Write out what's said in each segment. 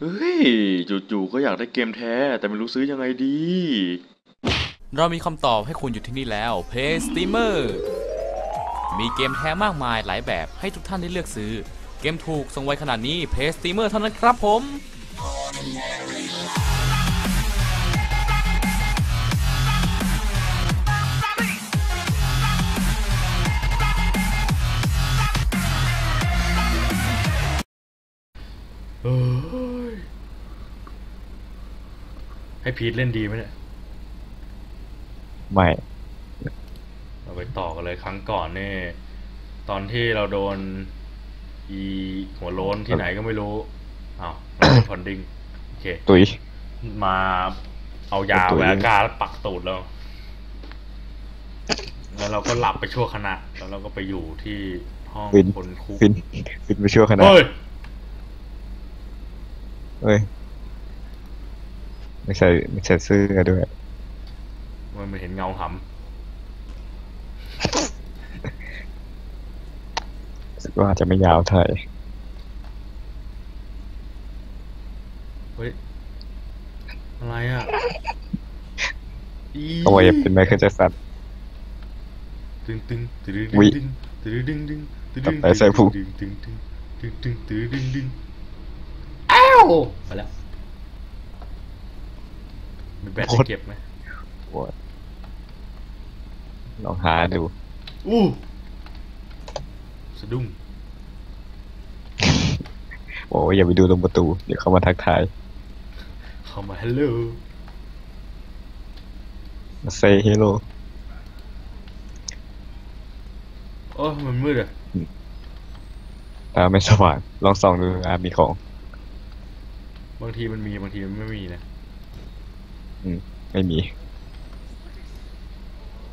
เฮ้ยจู่ๆก็อยากได้เกมแท้ แต่ไม่รู้ซื้อยังไงดี เรามีคำตอบให้คุณอยู่ที่นี่แล้ว Play Steamer มีเกมแท้มากมายหลายแบบให้ทุกท่านได้เลือกซื้อ เกมถูกส่งไวขนาดนี้ Play Steamer เท่านั้นครับผมเฮ้ย ให้พีทเล่นดีไหมเนี่ยไม่ เราไปต่อกันเลยครั้งก่อนเนี่ยตอนที่เราโดน อีหัวโล้นที่ไหนก็ไม่รู้อ้าวพอนดิ้งโอเค ตุยมาเอายาตัวแวเองกาแล้วปักตูดเราแล้วเราก็หลับไปชั่วขณะ แล้วเราก็ไปอยู่ที่ห้องฟิน คนคุกฟินฟินไปชั่วขณะเฮ้ยเอ้ย ไม่ใส่ไม่ใส่เสื้อด้วยมันไม่เห็นเงาหรู้สึกว่าจะไม่ยาวเท่าไหร่ำเฮ้ย อะไรอะอีเอาไว้เป็นไมเคิลแจ็คสันตึงตึงตึงตึงอุ๊ยตึงตึงตึงตึงตึงตับไตไส้พุงตึงตึงตึงตึงตึงตึงตึงตึงอ้าวไปแล้ว มีแบตจะเก็บไหมโอ้ยลองหาดู อู้สะดุ้งโอ้ยอย่าไปดูตรงประตู เดี๋ยวเขามาทักทาย เข้ามาฮัลโหลมาเซฮ l โ o โอ้ยมันมืดอะตาไม่สว่าง ลองส่องดูอามีของ บางทีมันมีบางทีมันไม่มีนะอืม ไม่มี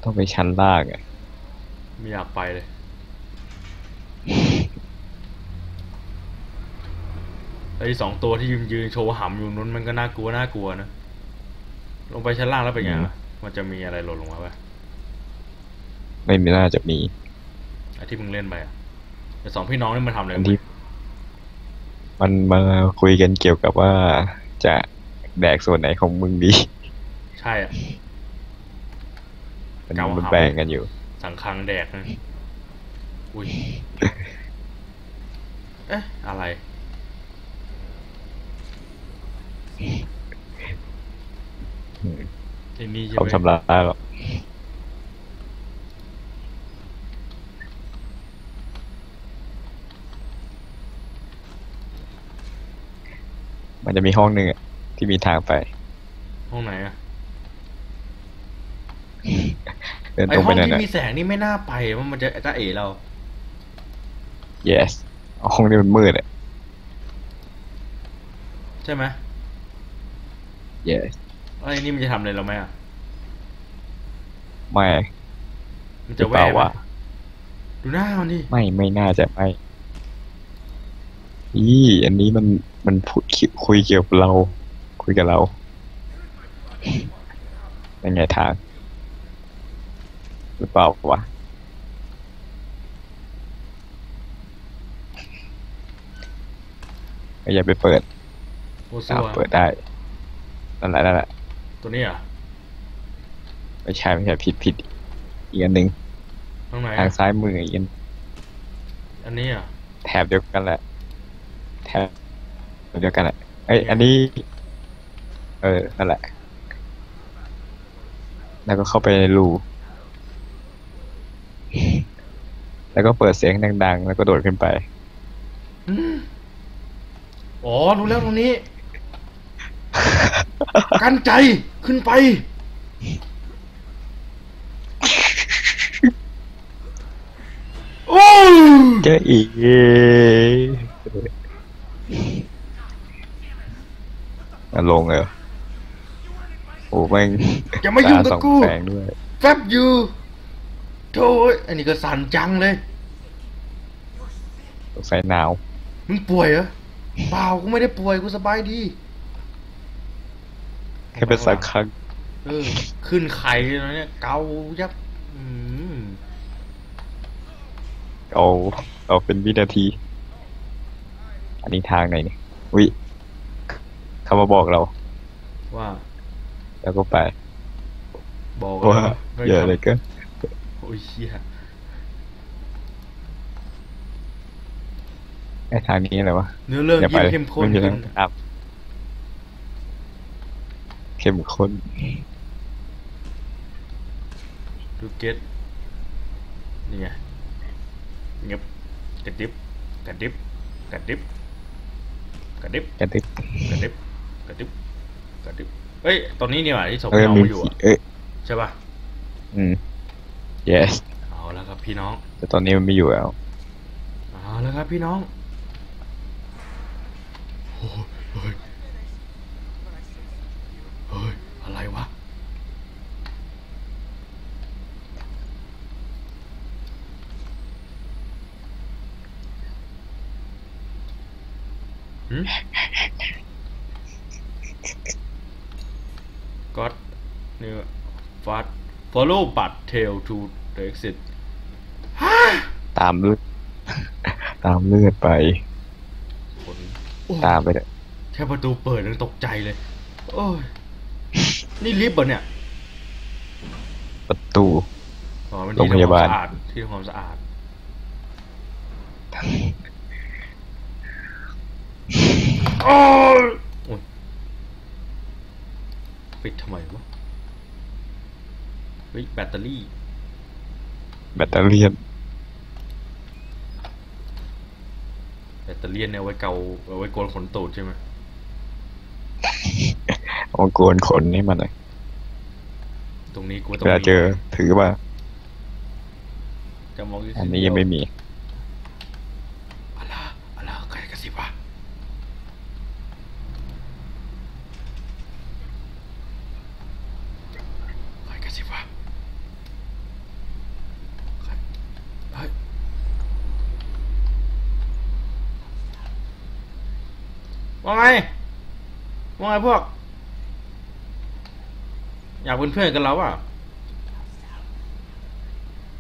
ต้องไปชั้นล่างอะไม่อยากไปเลย ไอ้สองตัวที่ยืนยืนโชว์หำอยู่นู้นมันก็น่ากลัวน่ากลัวนะ ลงไปชั้นล่างแล้วเป็นไงอืมวะมันจะมีอะไรหล่นลงมาปะไม่มีน่าจะมีไอ้ที่มึงเล่นไปอะแต่สองพี่น้องนี่มันทำอะไรอันที่มันมาคุยกันเกี่ยวกับว่าจะแดกส่วนไหนของมึงดี ใช่อะ มันเกาหำ มันแบ่งกันอยู่ สังคังแดกนะ อุ้ย เอ๊ะ อะไรอืมไอ้นี่ใช่เขาไหมทำร้ายหรอกมันจะมีห้องหนึ่งอะที่มีทางไป ห้องไหนอะ เดินไอตรงห้ไปองนั่นที่นะ มีแสงนี่ไม่น่าไปว่ามันจะจะเอ๋เรา yes ห้องนี้มันมืดอะ ใช่ไหม yes ไอ้นี่มันจะทำอะไรเราไหมอะ ไม่มันจะแหวเปล่ากไหมวะดูหน้ามันดิไม่ไม่น่าจะไม่อีอันนี้มันมันพูดคิคุยเกี่ยวกับเรา คุยกับเราเป็นไงทาง หรือเปล่าวะก็อย่าไปเปิดโอ้สอ้าววยเปิดได้นั่นแหละนั่นแหละ ตัวนี้อะไม่ใช่ไม่ใช่ผิดผิดอีกอันหนึ่งตรงไหนทางอะซ้ายมืออีกอันอันนี้อะแถบเดียวกันแหละ แถบเดียวกันแหละเอ้ยอันนี้ เออนั่นแหละ แล้วก็เข้าไปในรู แล้วก็เปิดเสียงดังๆ แล้วก็โดดขึ้นไปอืมอ๋อ รู้แล้วตรงนี้ กันใจขึ้นไป โอ้ยเจออีกอะลงเลยเหรอโอ้แม่งอย่ามายุ่งกับตส่อกู แสงด้วย แฟบอยู่ โถ่อันนี้ก็สั่นจังเลย สงสัยหนาว มึงป่วยเหรอ เปล่ากูไม่ได้ป่วยกูสบายดี แค่เป็นสักครั้ง เออ ขึ้นไข่แล้วเนี่ย เกายับอืมเอาเอาเป็นวินาที อันนี้ทางไหนเนี่ยอุ้ยเขามาบอกเรา ว่า แล้วก็ไป บอกว่าไม่เยอะเลยก็ โอ้ยเชี่ยไอ้ทางนี้อะไรวะเนื้อเรื่องอย่าไปยิ่งเข้มข้นไม่มีขึ้นทางอัพเข้มข้นดูเก็ตนี่ไงเงียบกระดิบกระดิบกระดิบกระดิบกระติบกระดิบกระดิบกระดิบเอ้ยตอนนี้เนี่ยว่ะที่ศพเออเรามีมาอยู่อะเอ้ยใช่ป่ะอืม yes เอาแล้วครับพี่น้อง แต่ตอนนี้มันไม่อยู่แล้ว เอาแล้วครับพี่น้องโอ้ยเฮ้ยเฮ้ยอะไรวะหืมก็เนี่ย fast follow but tail to the exit ตามเลือด ตามเลือดไปผลตามไปเถอะแค่ประตูเปิดยังตกใจเลย โอ้ย นี่ลิฟต์เหรอเนี่ย ประตู อ๋อเป็นโรงที่พทำความยาบาลสะอาดที่ทำความสะอาด โอ้ยโอ้ยปิดทำไมวะ เฮ้ยแบตเตอรี่ แบตเตอรี่ยนแบตเตอรี่เนี่ยเอาไว้เกาเอาไว้โกนขนตูดใช่ไหมเอามาโกนขนให้มันหน่อยตรงนี้กูว่าต้เวลาเจอถือมาจะมองอันนี้ยังไม่มี อะไรอะไรใครกระซิบวะใครกระซิบวะใครเฮ้ยว่าไงว่า ไงพวก อยากเป็นเพื่อนกันแล้วอะ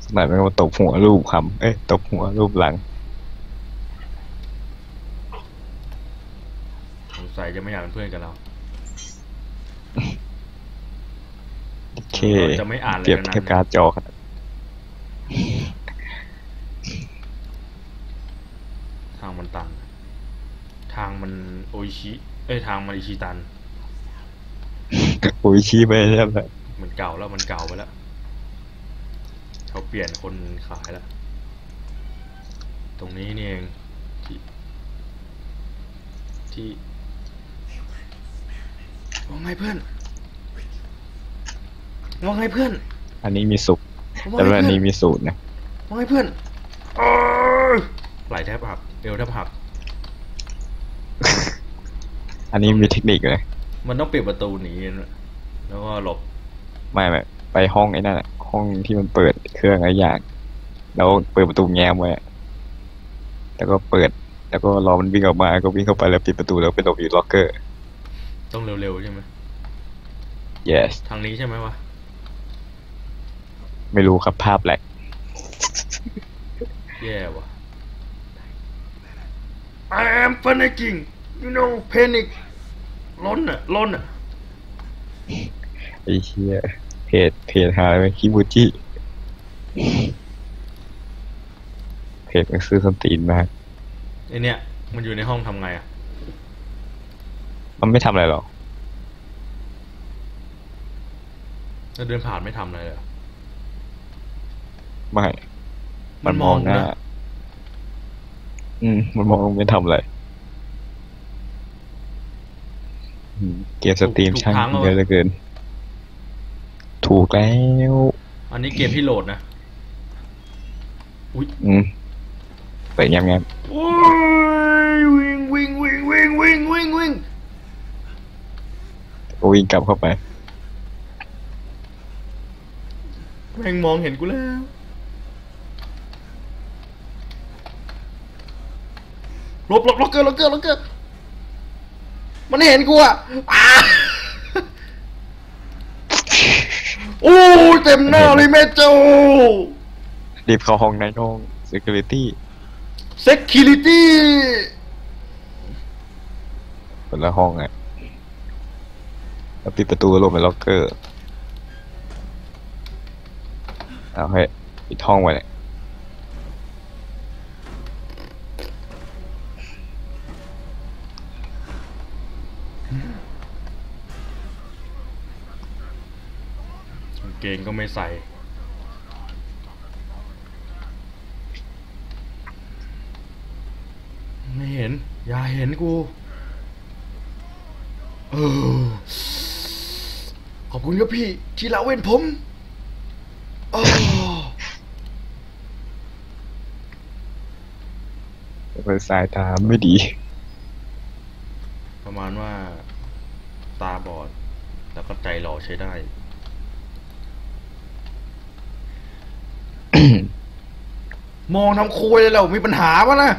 สมัยมันก็มาตบหัวรูปคำเอ้ยตบหัวรูปหลังสงสัยจะไม่อยากเป็นเพื่อนกันแล้วโอเคเราจะไม่อ่านเลยเปรียบนะเทียบการ์ดจอกันทางมันตัน ทางมันโออิชิ เอ้ยทางมันอิชิตัน โอ้ยชี้ไปแล้วแหละมันเก่าแล้วมันเก่าไปแล้ว เขาเปลี่ยนคนขายแล้ว ตรงนี้นี่เอง ที่ที่ว่าไงเพื่อนว่าไงเพื่อนอันนี้มีสุกว่าแต่ไงว่าอันเพื่นี้อนมีสูตรนะว่าไงเพื่อนโอ้ยไหลแทบหักเอวแทบหัก อันนี้มีเทคนิคเลย มันต้องปิดประตูหนีแล้วก็หลบไม่ไม่ไปห้องไอ้นั่นอะห้องที่มันเปิดเครื่องอะไรอย่าง แล้วเปิดประตูแง้มไว้อะแล้วก็เปิด แล้วก็รอมันวิ่งออกมา ก็วิ่งเข้าไปแล้วปิดประตูแล้วไปหลบอยู่ล็อกเกอร์ ต้องเร็วๆใช่ไหม yes ทางนี้ใช่ไหมวะ ไม่รู้ครับภาพแหลกแย่ว่ะ I am panicking you know panic ล้นอะล้นอะไอ้เชี่ยเพจเพจหาอะไรคิมูจิเพจมันซื้อสนตีนมากไอเนี่ยมันอยู่ในห้องทำไงอะ มันไม่ทำอะไรหรอกแล้วเดินผ่านไม่ทำอะไรเลยเหรอไม่ มัมันนมมอองงหน้านะอืม มันมองไม่ทำอะไรอืม เกมสตรีมช่างเยอะเหลือเกิน ถูกแล้ว อันนี้เกมที่โหลดนะ อุ้ยอืมเปิดแง้มโอ้ยวิ่งวิ่งวิ่งวิ่งวิ่งวิ่งวิ่งๆก็วิ่งกลับเข้าไปแม่งมองเห็นกูแล้วหลบหลบหลบเกินหลบเกินหลบเกิน มันเห็นกูอะอ้าโอ้ยเต็มหน้าเลยแม่เจ้ารีบเข้าห้องในห้อง security security คนละห้องอะแล้วปิดประตูลงไปล็อกเกอร์เอาให้ปิดห้องไว้เลย เกงก็ไม่ใส่ ไม่เห็น อย่าเห็นกู เออ ขอบคุณครับพี่ ที่ละเว้นผมเออเป็นสายตาไม่ดี ประมาณว่า ตาบอด แล้วก็ใจหล่อใช้ได้ มองทำคุยเลยเรามีปัญหาปะนะ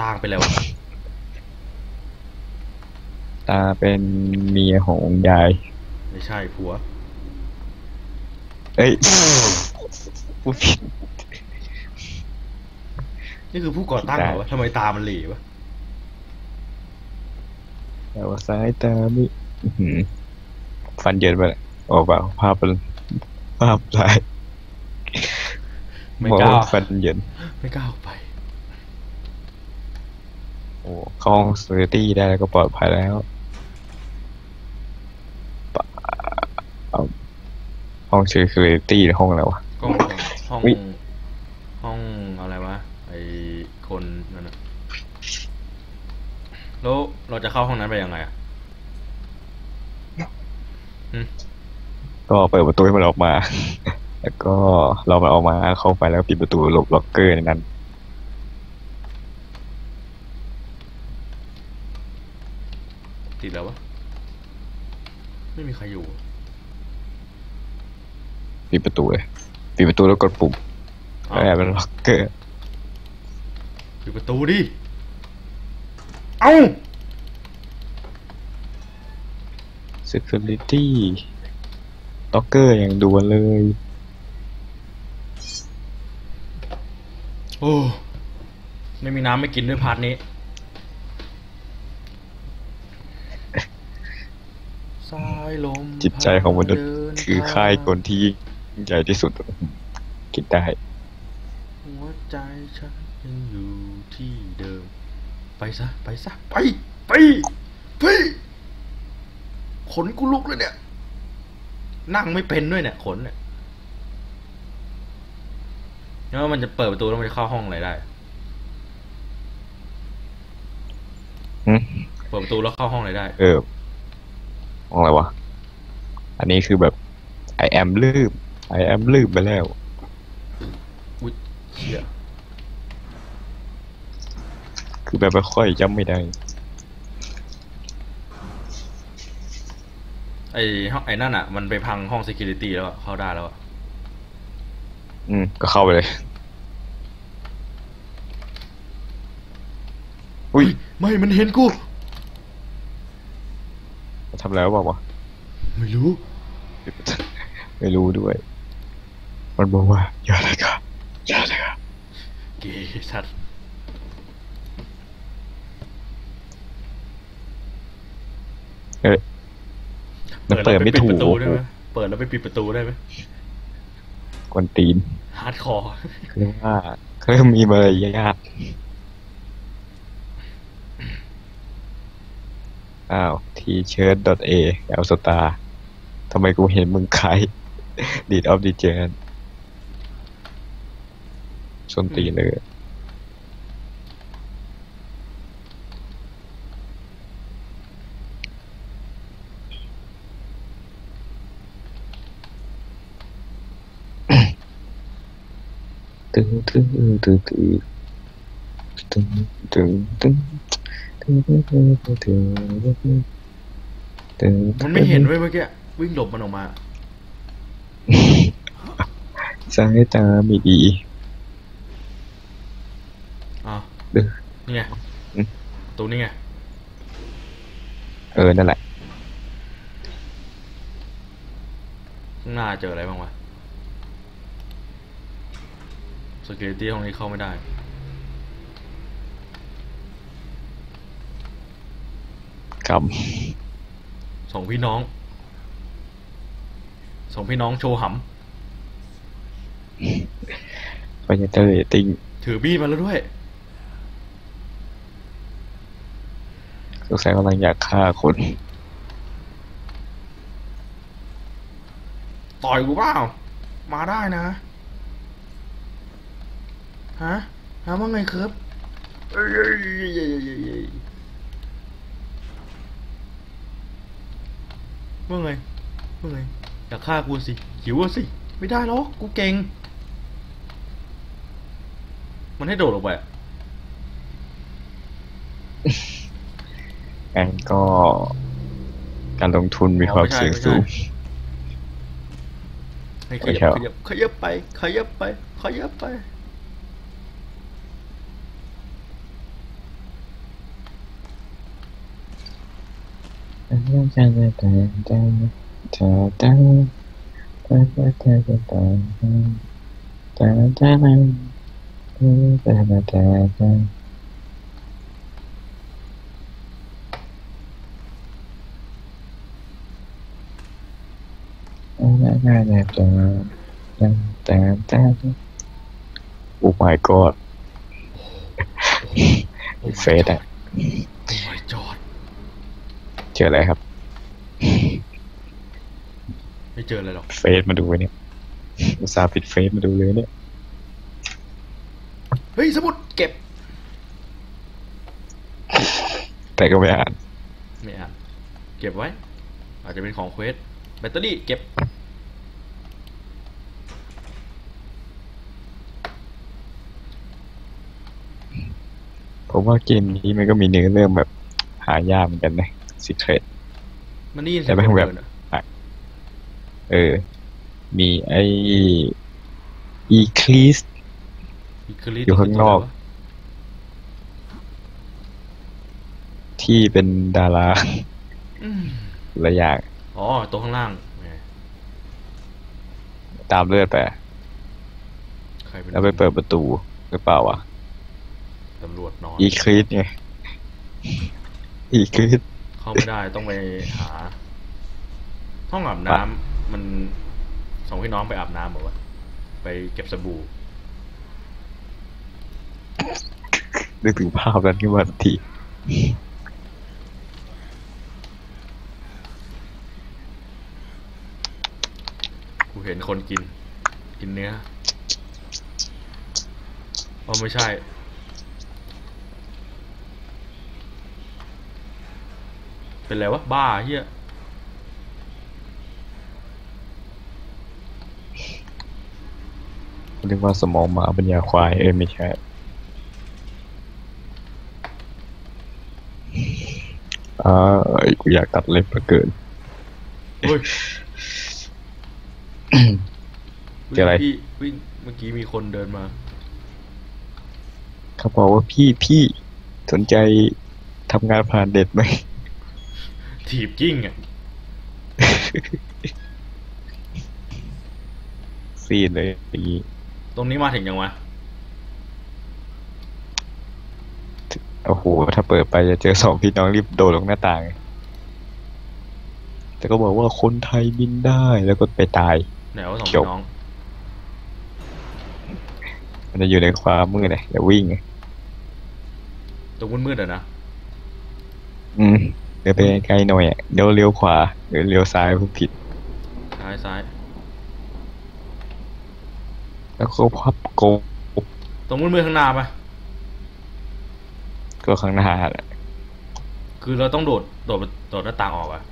ตางไปแล้วตาเป็นเมียของยาย ไม่ใช่ผัว เอ้ยผู้ผิดนี่คือผู้ก่อตั้งเหรอวะทำไมตามันหลีวะแต่ว่าสายตาไม่อื้อหือฟันเยินไปเลยโอ้เปล่าภาพเป็นภาพลาย ไม่บอกกล้าว่าฟันเยินไม่กล้าออกไป โอ้เข้าห้องสเตตี้ได้แล้วก็ปลอดภัยแล้วปะเอาห้อง security หรือห้องอะไรวะกล้องห้องอุ๊ย ห้องอะไรวะไอคนนั่นนะแล้วเราจะเข้าห้องนั้นไปยังไงอะก็เปิดประตูให้มันออกมา แล้วก็เรามันออกมาเข้าไปแล้วปิดประตูหลบล็อกเกอร์ในนั้น ติดแล้ววะ ไม่มีใครอยู่ ปิดประตูเลยปิดประตูแล้วกดปุ่มอ้าแล้ววแอบเป็นล็อกเกอร์ปิดประตูดิ เอ้า security ล็อกเกอร์อย่างด่วนเลย อ้ไม่มีน้ำไม่กินด้วยพาร์ทนี้สายลมจิตใจของมนุษย์พาเดินคือค่ายคนที่ยิ่งใหญ่ที่สุดคิดได้ หัวใจฉันยังอยู่ที่เดิม ไปซะ ไปซะ ไป ไปไปขนกูลุกเลยเนี่ย นั่งไม่เป็นด้วยเนี่ย ขนเนี่ย แล้วมันจะเปิดประตูแล้วมันจะเข้าห้องอะไรได้หืมเปิดประตูแล้วเข้าห้องอะไรได้ เออห้องอะไรวะ อันนี้คือแบบ I am ลืม I am ลืมไปแล้ว อุ้ยเชี่ยคือแบบไม่ค่อยจำไม่ได้ ไอห้องไอนั่นอะ มันไปพังห้อง security แล้วอะเข้าได้แล้วอะ อืม ก็เข้าไปเลย อุ้ย ไม่มันเห็นกูทำแล้วเปล่าวะไม่รู้ ไม่รู้ด้วย มันบอกว่า อย่าเลยค่ะอย่าเลยค่ะเกย์สัตว์เอ้ยมันเปิดไม่ถูกเปิดแล้วปปิดประตูได้ไหมเปิดแล้วไปปิดประตูได้ไหม กวนตีนฮาร์ดคอร์เรียกว่าเขาเริ่มมีมารยาทอ้าวทีเชิร์ต .a แอลสตาร์ทำไมกูเห็นมึงขายดีดออฟดีเจนส้นตีนเลย ตึงตึงตึงตึงตึงตึงตึงตึงตึงตึงตึงตึงตึงมันไม่เห็นเว้ยเมื่อกี้วิ่งหลบมันออกมาสายตาไม่ดีอ้าวเด้อนี่ไงอืมประตูนี่ไงเออนั่นแหละข้างหน้าเจออะไรบ้างวะ security ห้องนี้เข้าไม่ได้กรรมสองพี่น้องสองพี่น้องโชว์หไปยันเตอร์เรตติ้งำถือมีดมาแล้วด้วยสงสัยกำลังอยากฆ่าคนต่อยกูเปล่า มาได้นะ ฮะฮะว่าไงครับเอ้ยเอ้ยเอ้ยเอ้ยเอ้ยเอ้ยว่าไงว่าไงอยากฆ่ากูสิหิวอะสิ ไม่ได้หรอกกูเก่ง มันให้โดดลงไปอะงั้นก็การลงทุนมีความเสี่ยงสูงให้ขไม่ยับใช่ขยับขยับไป ขยับไป ขยับไป โอ้ my god เฟสอะ โอ้ my god เจออะไรครับ ไม่เจออะไรหรอกเฟสมาดูไว้เนี่ยอุตส่าห์ปิดเฟสมาดูเลยเนี่ย เฮ้ยสมุดเก็บ แต่ก็ไม่อ่านไม่อ่านเก็บไว้ อาจจะเป็นของเควสแบตเตอรี่เก็บผมว่าเกมนี้มันก็มีเนื้อเรื่องแบบหายากเหมือนกันนะ สิเครตมันได้ยินเสีแต่ยงไม่คนแบบเดินอะเออ มีไออีคลีสอีคลิสอยู่ข้างนอก ที่เป็นดาราอืมหลายอย่างอ๋อตัวข้างล่างแหมตามเลือดไปใครเป็นแล้วไปเปิดประตูหรือเปล่าวะตำรวจนอนอีคลีสไงอีคลีส เข้าไม่ได้ต้องไปหา ห้องอาบน้ำมันสองพี่น้องไปอาบน้ำบอกว่าวะไปเก็บสบู่ นึกถึงภาพนั้นขึ้นมาทันที กูเห็นคนกิน กินเนื้ออ๋อไม่ใช่ เป็นไรวะ บ้าเฮียเรียกว่าสมองหมาปัญญาควาย เอ้ยไม่ใช่ อ่ากูอยากตัดเล็บเหลือเกินเฮ้ย เจออะไรพี่วิ่งเมื่อกี้มีคนเดินมา เขาบอกว่าพี่พี่สนใจทำงานผ่านเด็ดไหม ถีบกิ้งอะซีดเลยอย่างนี้ ตรงนี้มาถึงยังวะ โอ้โห ถ้าเปิดไปจะเจอสองพี่น้องรีบโดดลงหน้าต่าง แต่ก็บอกว่าคนไทยบินได้แล้วก็ไปตายไหนว่าสองจพี่บน้อง มันจะอยู่ในความมืดเลยอย่าวิ่ง ตรงมืดๆอะนะ อืม เดี๋ยวไปไกลหน่อยอะเดี๋ยวเลี้ยวขวาหรือเลี้ยวซ้ายผู้ผิดซ้ายซ้ายแล้วก็พับโกงตรงมืดๆข้างหน้าปะก็ข้างหน้าแหละคือเราต้องโดดโดดโดดหน้าต่างออกอะ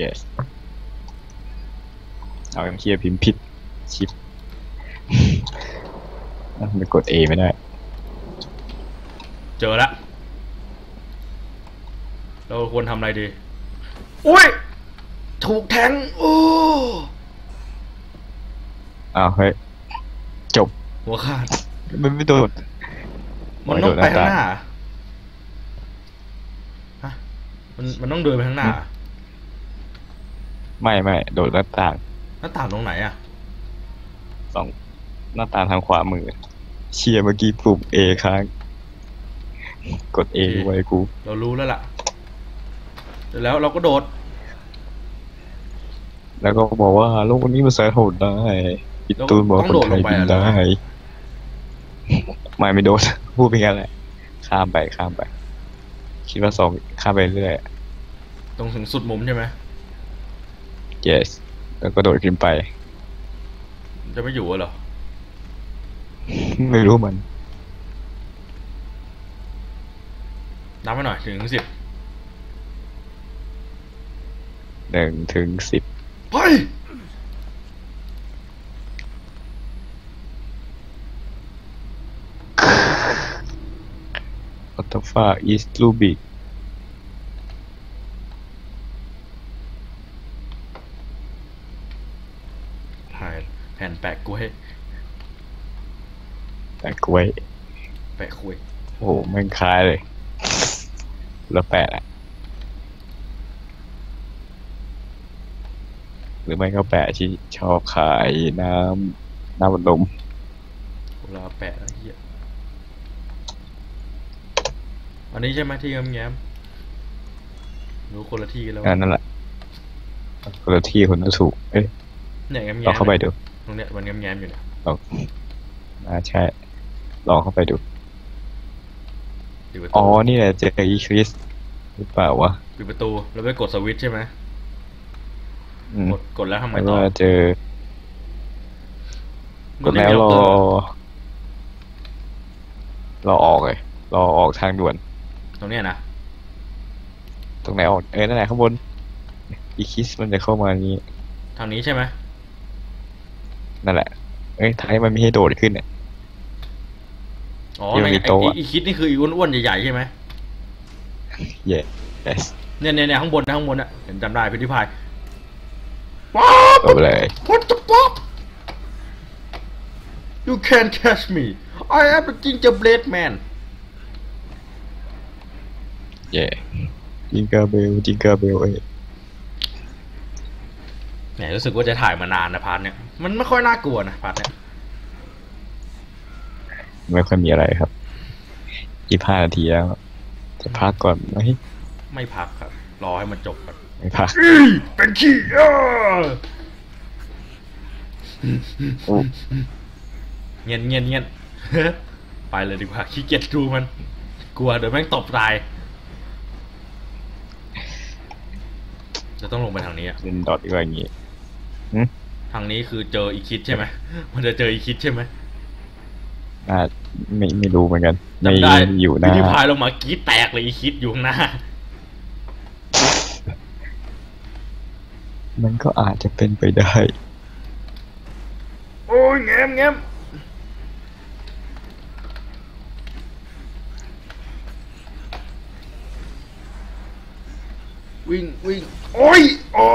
yes เอาอย่างเคียพิมพ์ผิดชิปอะไม่กด A ไม่ได้ เจอละ เราควรทำอะไรดี อุ้ย ถูกแทงโอ้อ้าวเฮ้ยจบหัวขาดมันไม่โดดมันไม่ต้โดองดไปหน้าข้างหต่างน้าฮะมันมันต้องเดินไปข้างหน้า ไม่ไม่โดดหน้าต่างหน้าต่างตรงไหนอะสองหน้าต่างทางขวามือ เชียร์เมื่อกี้ปุ่ม A ค้าง กด A โอเคไว้กู เรารู้แล้วล่ะเส ร็จแล้วเราก็โดด แล้วก็บอกว่าโลกนี้มันสายโหดได้ปิดตูนบอกต้องคนโดดไทลยงไปบินเหรอได้ไม่ไม่โดดพูดไปงั้นแหละข้ามไปข้ามไป คิดว่าสองข้ามไปเรื่อยตรงถึงสุดมุมใช่ไหม yes แล้วก็โดดขึ้นไป จะไม่อยู่เหรอ ไม่รู้มันนับไปหน่อยถึงสิบ หนึ่งถึงสิบไปอัตฟาอีสลูบิกหายแผ่นแปะกล้วย แปะกล้วย แปะคุยโอ้โหแม่งคล้ายเลย แล้วแปะอะ หรือไม่ก็แปะที่ชอบขายน้ำน้ำบัดลมเวลาแปะแล้วเฮียอันนี้ใช่ไหมที่แง้มๆรู้คนละที่กันแล้วอ่านั่นแหละคนละที่คนละถูกเอ้ยเนี่ยแง้มๆลองเข้าไปดูตรงเนี้ยมันแง้มๆอยู่เนี่ยลองอ่าใช่ลองเข้าไปดูปิดประอ๋ตูอนี่แหละเจออีคริสหรือเปล่าวะปิดประตูแล้วไปกดสวิตช์ใช่ไหมอืม กดกดแล้วทำไงแล้วต่ก็อเจอกดแล้วรอรอออกเลยรอออกทางด่วน ตรงเนี้ยนะตรงไหนออกเออนั่นแหละข้างบนอีคิสมันจะเข้ามานี้ทางนี้ใช่ไหมนั่นแหละ เอ้ยทางนี้มันไม่ให้โดดขึ้นเนี่ยอ๋อที่มันในมีไอ้โต๊ะอะอีคิดนี่คืออีอ้วนๆใหญ่ๆใช่ไหมเย่ yes เนี่ยเนี่ยเนี่ยข้างบนนะข้างบนอะเห็นจำได้พิธีพาย โดดเลย What the fuck You can't catch me I am the gingerbread man เย่จิงกาเบลจิงกาเบลเอ้ยแหมรู้สึกว่าจะถ่ายมานานนะพาร์ทเนี่ย มันไม่ค่อยน่ากลัวนะพาร์ทเนี่ย ไม่ค่อยมีอะไรครับยี่ห้านาทีแล้ว จะพักก่อนไหมไม่พักครับ รอให้มันจบก่อน ไม่พักอีเป็นขี้เออโอ้เงียนเงียนเงียนไปเลยดีกว่าขี้เกียจดูมัน กลัวเดี๋ยวแม่งตบตายจะต้องลงไปทางนี้อะเล่นดอทดีกว่าอย่างงี้ทางนี้คือเจออีคิดใช่ไหมมันจะเจออีคิดใช่ไหมน่าไม่ไม่รู้เหมือนกัน ไม่จำได้อยู่หน้าพิธีพายลงมากรีดแตกเลยอีคิดอยู่ข้างหน้า มันก็อาจจะเป็นไปได้ โอ้ยแง้มแง้มวิ่งวิ่งโอ้ยโอ้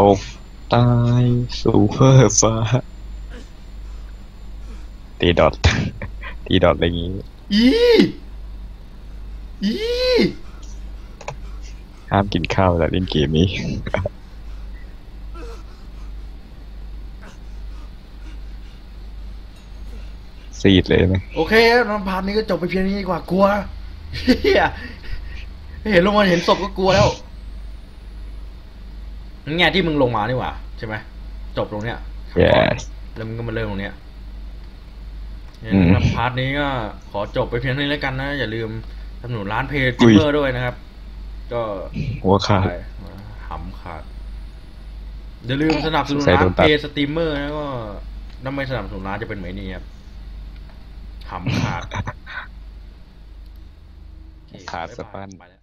ตกตายสู่เพื่อฟ้าตีดอทตีดอทอะไรอย่างงี้อีอี ห้ามกินข้าวแต่เล่นเกมนี้ ซีดเลยไหมโอเคน้องพาร์ทนี้ก็จบไปเพียงนี้ดีกว่ากลัวเฮียเห็นลงมาเห็นศพก็กลัวแล้วนั่นไงที่มึงลงมานี่หว่า ใช่ไหมจบตรงเนี้ย yes แล้วมันก็มาเริ่มตรงเนี้ยเนี่ยอืมนะครับพาร์ทนี้ก็ขอจบไปเพียงเท่านี้แล้วกันนะ อย่าลืมสนับสนุนร้านเพจอุ้จิยเมอร์ด้วยนะครับ ก็หัวขาดไปหำขาดอย่าลืมสนับสนุนสงสัยร้าโดนนตัเพดจสตรีมเมอร์นะก็ถ้าไม่สนับสนุนร้านจะเป็นเหมือนนี้ครับหำขาดโอเคขาดบ๊ยบยสปันไปแล้ว